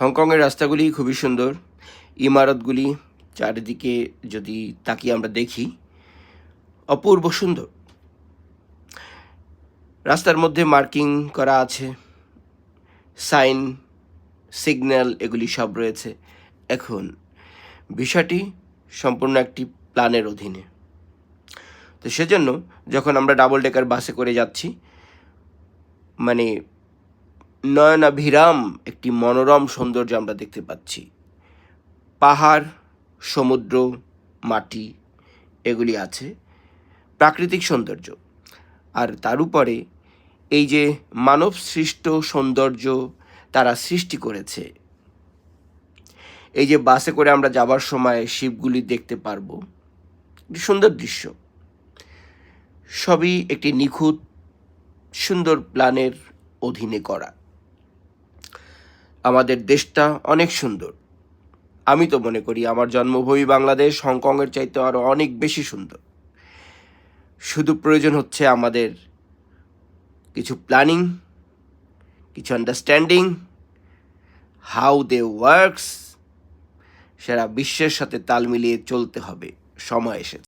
হংকংয়ের রাস্তাগুলি খুবই সুন্দর। ইমারতগুলি চারিদিকে যদি তাকিয়ে আমরা দেখি, অপূর্ব সুন্দর। রাস্তার মধ্যে মার্কিং করা আছে। সাইন, সিগন্যাল, এগুলি সব রয়েছে। এখন বিষয়টি সম্পূর্ণ একটি প্ল্যানের অধীনে। তো সেজন্য যখন আমরা ডাবল ডেকার বাসে করে যাচ্ছি মানে নয়নাভিরাম একটি মনোরম সৌন্দর্য আমরা দেখতে পাচ্ছি। পাহাড়, সমুদ্র, মাটি, এগুলি আছে। প্রাকৃতিক সৌন্দর্য। আর তার উপরে এই যে মানব সৃষ্ট সৌন্দর্য তারা সৃষ্টি করেছে, এই যে বাসে করে আমরা যাবার সময় শিবগুলি দেখতে পারব সুন্দর দৃশ্য। সবই একটি নিখুঁত, সুন্দর প্ল্যানের অধীনে করা। আমাদের দেশটা অনেক সুন্দর। আমি তো মনে করি আমার জন্মভূমি বাংলাদেশ, হংকংয়ের চাইতে আরও অনেক বেশি সুন্দর। শুধু প্রয়োজন হচ্ছে আমাদের কিছু প্ল্যানিং কিছু আন্ডারস্ট্যান্ডিং হাউ দে ওয়ার্কস সারা বিশ্বের সাথে তাল মিলিয়ে চলতে হবে। সময় এসেছে।